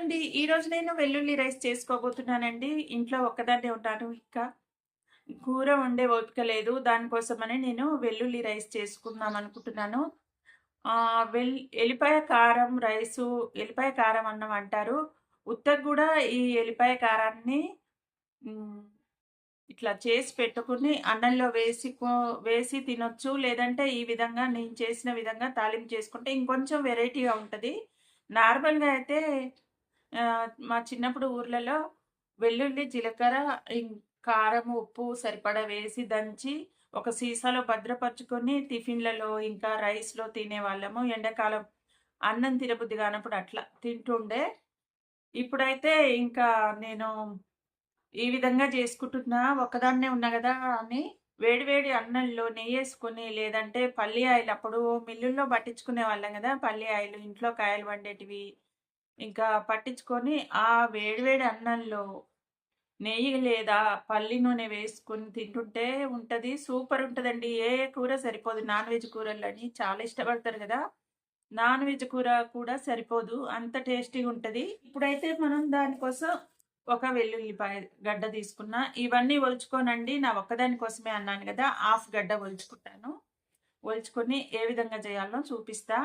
అండి. ఈరోజు నేను వెల్లుల్లి రైస్ చేసుకోబోతున్నానండి. ఇంట్లో ఒక్కదాన్నే ఉంటాను ఇంకా. కూర వండే ఓపిక లేదు. దానికోసమని నేను వెల్లుల్లి రైస్ చేసుకుందాం అనుకుంటున్నాను. వెల్ ఎల్లిపాయ కారం రైసు, ఎల్లిపాయ కారం అన్నం అంటారు. ఉత్తకు కూడా ఈ ఎల్లిపాయ కారాన్ని ఇట్లా చేసి పెట్టుకుని అన్నంలో వేసి కో వేసి తినొచ్చు. లేదంటే ఈ విధంగా నేను చేసిన విధంగా తాలింపు చేసుకుంటే ఇంకొంచెం వెరైటీగా ఉంటుంది నార్మల్‌గా అయితే మా చిన్నప్పుడు ఊర్లలో వెల్లుల్లి, జీలకర్ర, ఇం కారం, ఉప్పు సరిపడా వేసి దంచి ఒక సీసాలో భద్రపరుచుకొని టిఫిన్‌లలో ఇంకా రైస్‌లో తినేవాళ్ళము. ఎండాకాలం అన్నం తినబుద్ధి కానప్పుడు అట్లా తింటుండే. ఇప్పుడైతే ఇంకా నేను ఈ విధంగా చేసుకుంటున్నా. ఒకదాన్నే ఉన్నా కదా అని వేడివేడి అన్నంలో నెయ్యి వేసుకొని లేదంటే పల్లి ఆయిల్ అప్పుడు మిల్లుల్లో పట్టించుకునే వాళ్ళం కదా పల్లి ఆయిల్ ఇంట్లో కాయలు వండేటివి. ఇంకా పట్టించుకొని ఆ వేడివేడి అన్నంలో నెయ్యి లేదా పల్లి నూనె వేసుకొని తింటుంటే ఉంటుంది సూపర్ ఉంటుందండి ఏ కూర సరిపోదు. నాన్ వెజ్ కూరలని చాలా ఇష్టపడతారు కదా నాన్ వెజ్ కూర కూడా సరిపోదు. అంత టేస్టీగా ఉంటుంది ఇప్పుడైతే మనం దానికోసం ఒక వెల్లుల్లిపాయ గడ్డ తీసుకున్నా. ఇవన్నీ ఒలుచుకోనండి. నా ఒక్కదాని కోసమే అన్నాను కదా హాఫ్ గడ్డ ఒలుచుకుంటాను. ఒలుచుకొని ఏ విధంగా చేయాలో చూపిస్తా.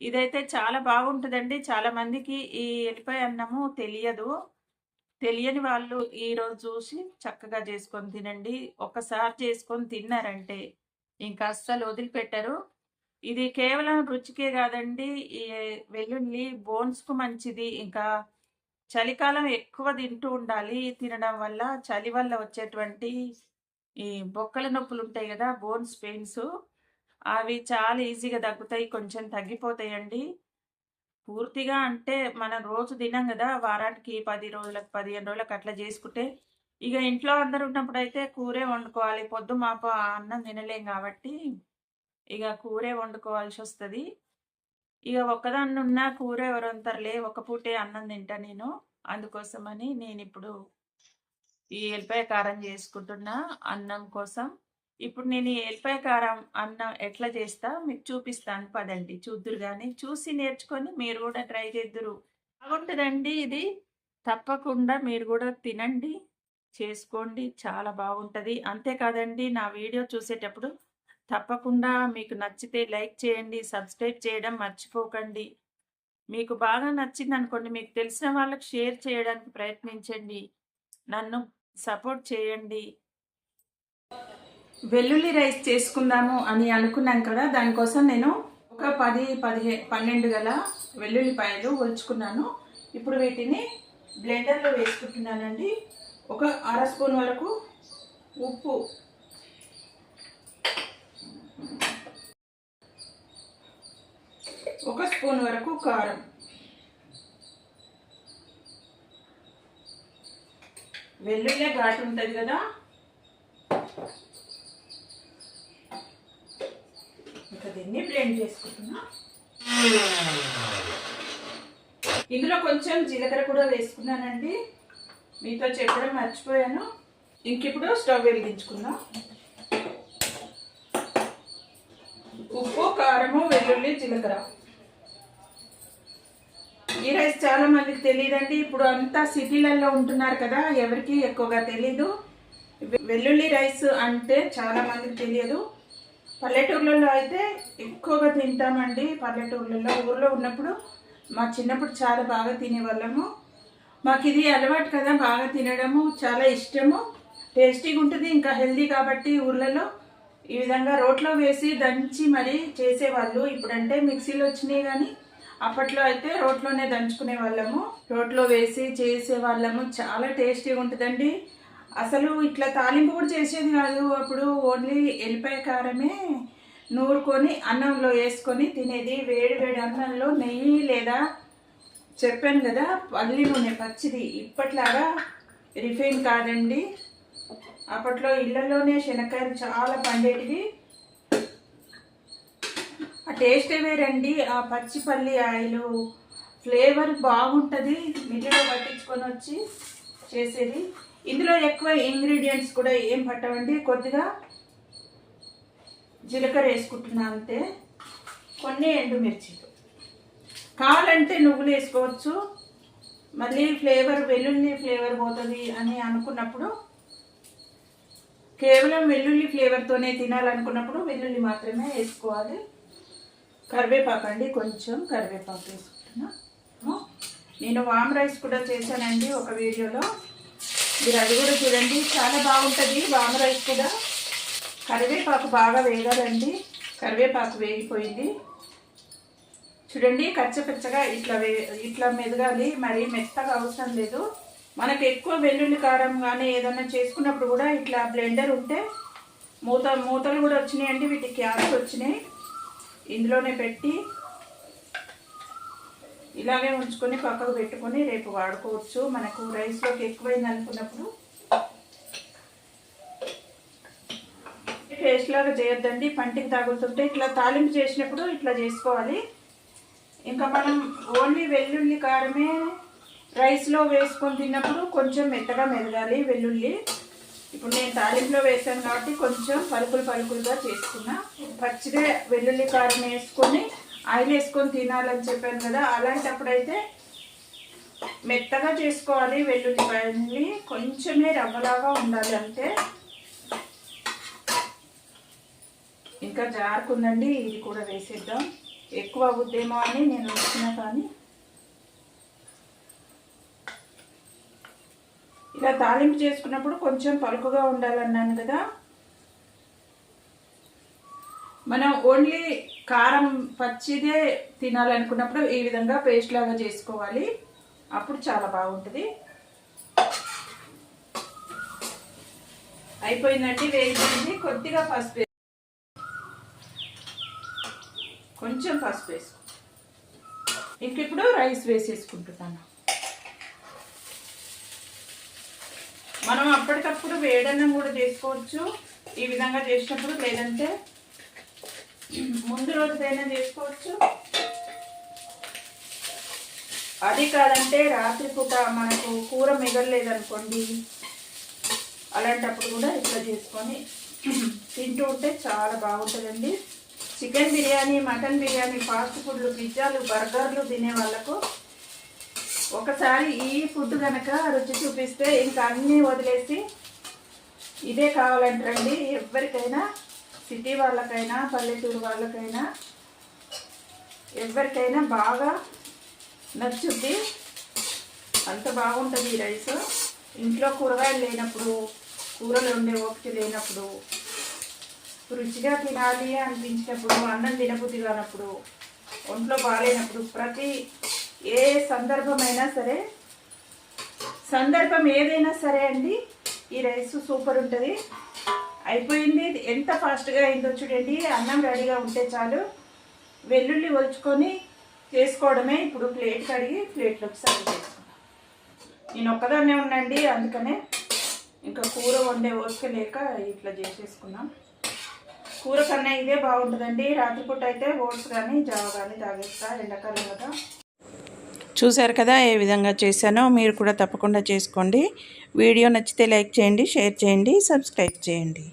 ఇదైతే చాలా బాగుంటదండి. చాలా మందికి ఈ ఎల్లిపాయ అన్నము తెలియదు. తెలియని వాళ్ళు ఈరోజు చూసి చక్కగా చేసుకొని తినండి. ఒక్కసారి చేసుకొని తిన్నారంటే ఇంకా అస్సలు వదిలిపెట్టరు. ఇది కేవలం రుచికే కాదండి ఈ వెల్లుల్లి బోన్స్‌కు మంచిది. ఇంకా చలికాలం ఎక్కువ తింటూ ఉండాలి. తినడం వల్ల చలి వల్ల వచ్చేటువంటి ఈ బొక్కల నొప్పులు ఉంటాయి కదా బోన్స్ పెయిన్స్ అవి చాలా ఈజీగా తగ్గుతాయి. కొంచెం తగ్గిపోతాయండి. పూర్తిగా అంటే మనం రోజు తినం కదా వారానికి పది రోజులకు, 15 రోజులకు అట్లా చేసుకుంటే ఇక ఇంట్లో అందరూ ఉన్నప్పుడైతే కూరే వండుకోవాలి. పొద్దు మాప అన్నం తినలేం కాబట్టి ఇక కూరే వండుకోవాల్సి వస్తుంది ఇక ఒక్కదాన్ని ఉన్నా కూర ఎవరు ఒక పూటే అన్నం తింటా నేను. అందుకోసమని నేనిప్పుడు ఈ ఎల్లిపాయ కారం చేసుకుంటున్నా అన్నం కోసం. ఇప్పుడు నేను ఈ ఎల్లిపాయ కారం అన్నం ఎట్లా చేస్తా మీకు చూపిస్తాను పదండి. చూద్దురు కానీ చూసి నేర్చుకొని మీరు కూడా ట్రై చేద్దురు. బాగుంటుందండి ఇది. తప్పకుండా మీరు కూడా తినండి. చేసుకోండి. చాలా బాగుంటుంది అంతేకాదండి నా వీడియో చూసేటప్పుడు తప్పకుండా మీకు నచ్చితే లైక్ చేయండి. సబ్స్క్రైబ్ చేయడం మర్చిపోకండి. మీకు బాగా నచ్చిందనుకోండి మీకు తెలిసిన వాళ్ళకి షేర్ చేయడానికి ప్రయత్నించండి. నన్ను సపోర్ట్ చేయండి. వెల్లుల్లి రైస్ చేసుకుందాము అని అనుకున్నాం కదా! దానికోసం నేను ఒక 10, 15 12 గల వెల్లుల్లిపాయలు ఒలుచుకున్నాను. ఇప్పుడు వీటిని బ్లెండర్‌లో వేసుకుంటున్నానండి. ఒక అర స్పూన్ వరకు ఉప్పు. ఒక స్పూన్ వరకు కారం. వెల్లుల్లే ఘాటు ఉంటుంది కదా ఇంకా దీన్ని బ్లెండ్ చేసుకుంటున్నా. ఇందులో కొంచెం జీలకర్ర కూడా వేసుకున్నానండి. మీతో చెప్పడం మర్చిపోయాను. ఇంకిప్పుడు స్టవ్ వెలిగించుకుందాం. ఉప్పు, కారము, వెల్లుల్లి, జీలకర్ర. ఈ రైస్ చాలా మందికి తెలియదండి. ఇప్పుడు అంతా సిటీలలో ఉంటున్నారు కదా! ఎవరికి ఎక్కువగా తెలీదు. వెల్లుల్లి రైస్ అంటే చాలా మందికి తెలియదు. పల్లెటూర్లలో అయితే ఎక్కువగా తింటామండి. పల్లెటూర్లలో ఊర్లో ఉన్నప్పుడు మా చిన్నప్పుడు చాలా బాగా తినేవాళ్ళము. మాకు ఇది అలవాటు కదా! బాగా తినడము చాలా ఇష్టము. టేస్టీగా ఉంటుంది ఇంకా హెల్దీ కాబట్టి ఊర్లలో ఈ విధంగా రోట్లో వేసి దంచి మరీ చేసేవాళ్ళు. ఇప్పుడంటే మిక్సీలు వచ్చినాయి కానీ అప్పట్లో అయితే రోట్లోనే దంచుకునే వాళ్ళము. రోట్లో వేసి చేసేవాళ్ళము. చాలా టేస్టీగా ఉంటుందండి అసలు ఇట్లా తాలింపు కూడా చేసేది కాదు. అప్పుడు ఓన్లీ ఎల్లిపాయ కారమే నూరుకొని అన్నంలో వేసుకొని తినేది. వేడి వేడి అన్నంలో నెయ్యి లేదా చెప్పాను కదా! పల్లి నూనె పచ్చిది. ఇప్పట్లాగా రిఫైన్ కాదండి. అప్పట్లో ఇళ్ళలోనే శనక్కాయలు చాలా పండేటివి. ఆ టేస్టే వేరండి. ఆ పచ్చి పల్లి ఆయిలు ఫ్లేవర్ బాగుంటుంది మిల్లులో పట్టించుకొని వచ్చి చేసేది. ఇందులో ఎక్కువ ఇంగ్రీడియంట్స్ కూడా ఏం పట్టవండి. కొద్దిగా జీలకర్ర వేసుకుంటున్నా అంతే. కొన్ని ఎండుమిర్చిలు. కావాలంటే నువ్వులు వేసుకోవచ్చు. మళ్ళీ ఫ్లేవర్ వెల్లుల్లి ఫ్లేవర్ పోతుంది అని అనుకున్నప్పుడు కేవలం వెల్లుల్లి ఫ్లేవర్తోనే తినాలనుకున్నప్పుడు వెల్లుల్లి మాత్రమే వేసుకోవాలి కరివేపాకు అండి కొంచెం కరివేపాకు వేసుకుంటున్నా నేను వామ్ రైస్ కూడా చేశానండి ఒక వీడియోలో మీరు అది కూడా చూడండి. చాలా బాగుంటుంది. వామ్ రైస్ కూడా. కరివేపాకు బాగా వేగాలండి. కరివేపాకు వేగిపోయింది. చూడండి కచ్చపచ్చగా ఇట్లా వే ఇట్లా మెదగాలి. మరి మెత్తగా అవసరం లేదు. మనకు ఎక్కువ వెల్లుల్లి కారం కానీ ఏదైనా చేసుకున్నప్పుడు కూడా ఇట్లా బ్లెండర్ ఉంటే మూత మూతలు కూడా వచ్చినాయండి. వీటికి క్యాప్స్ వచ్చినాయి. ఇందులోనే పెట్టి ఇలాగే ఉంచుకొని పక్కకు పెట్టుకొని రేపు వాడుకోవచ్చు. మనకు రైస్లోకి ఎక్కువైంది అనుకున్నప్పుడు. పేస్ట్ లాగా చేయొద్దండి. పంటికి తగులుతుంటే ఇట్లా తాలింపు చేసినప్పుడు ఇట్లా చేసుకోవాలి. ఇంకా మనం ఓన్లీ వెల్లుల్లి కారమే రైస్లో వేసుకొని తిన్నప్పుడు కొంచెం మెత్తగా మెదగాలి వెల్లుల్లి. ఇప్పుడు నేను తాలింపులో వేసాను కాబట్టి కొంచెం పలుకులు పలుకులుగా చేసుకున్నా. పచ్చిదే వెల్లుల్లి కారం వేసుకొని ఆయిల్ వేసుకొని తినాలని చెప్పాను కదా అలాంటప్పుడైతే మెత్తగా చేసుకోవాలి వెల్లుల్లిపాయల్ని. కొంచెమే రవ్వలాగా ఉండాలి అంటే ఇంకా జారుకుందండి ఇది కూడా వేసేద్దాం. ఎక్కువ అవుద్దేమో అని నేను వచ్చినా కానీ. ఇలా తాలింపు చేసుకున్నప్పుడు కొంచెం పలుకుగా ఉండాలన్నాను కదా. మనం ఓన్లీ కారం పచ్చిదే తినాలనుకున్నప్పుడు ఈ విధంగా పేస్ట్ లాగా చేసుకోవాలి. అప్పుడు చాలా బాగుంటుంది. అయిపోయిందండి వేయించింది కొద్దిగా పసుపు కొంచెం పసుపు వేసుకో. ఇంక ఇప్పుడు రైస్ వేసేసుకుంటున్నాను. మనం అప్పటికప్పుడు వేడన్నం కూడా చేసుకోవచ్చు. ఈ విధంగా చేసినప్పుడు లేదంటే ముందు రోజుదైనా చేసుకోవచ్చు. అది కాదంటే రాత్రిపూట మనకు కూర మిగలలేదనుకోండి అలాంటప్పుడు కూడా ఇట్లా చేసుకొని తింటూ ఉంటే చాలా బాగుంటుందండి. Chicken biryani mutton biryani fast ఫుడ్లు పిజ్జాలు బర్గర్లు తినే వాళ్ళకు ఒకసారి ఈ ఫుడ్ కనుక రుచి చూపిస్తే ఇంకా అన్నీ వదిలేసి ఇదే కావాలంటారండి. ఎవరికైనా సిటీ వాళ్ళకైనా పల్లెటూరు వాళ్ళకైనా ఎవరికైనా బాగా నచ్చుద్ది. అంత బాగుంటుంది ఈ రైస్. ఇంట్లో కూరగాయలు లేనప్పుడు కూరలు ఉండే ఓపిక లేనప్పుడు రుచిగా తినాలి అనిపించినప్పుడు అన్నం తినబుద్ధి కానప్పుడు ఒంట్లో బాగాలేనప్పుడు ప్రతి ఏ సందర్భమైనా సరే సందర్భం ఏదైనా సరే అండి ఈ రైస్ సూపర్ ఉంటుంది. అయిపోయింది. ఎంత ఫాస్ట్గా అయిందో చూడండి. అన్నం రెడీగా ఉంటే చాలు. వెల్లుల్లి ఒలుచుకొని చేసుకోవడమే. ఇప్పుడు ప్లేట్ కడిగి ప్లేట్లోకి సర్వ్ చేసుకున్నాం నేను ఒక్కదాన్నే ఉండండి అందుకనే ఇంకా కూర వండే ఓపిక లేక ఇట్లా చేసేసుకున్నాం. కూర కన్నా ఇదే బాగుంటుందండి. రాత్రిపూట అయితే ఓట్స్ కానీ జావ కానీ తాగేస్తా. ఎండాకాలం కదా. చూశారు కదా ఏ విధంగా చేశానో? మీరు కూడా తప్పకుండా చేసుకోండి. వీడియో నచ్చితే లైక్ చేయండి షేర్ చేయండి సబ్స్క్రైబ్ చేయండి.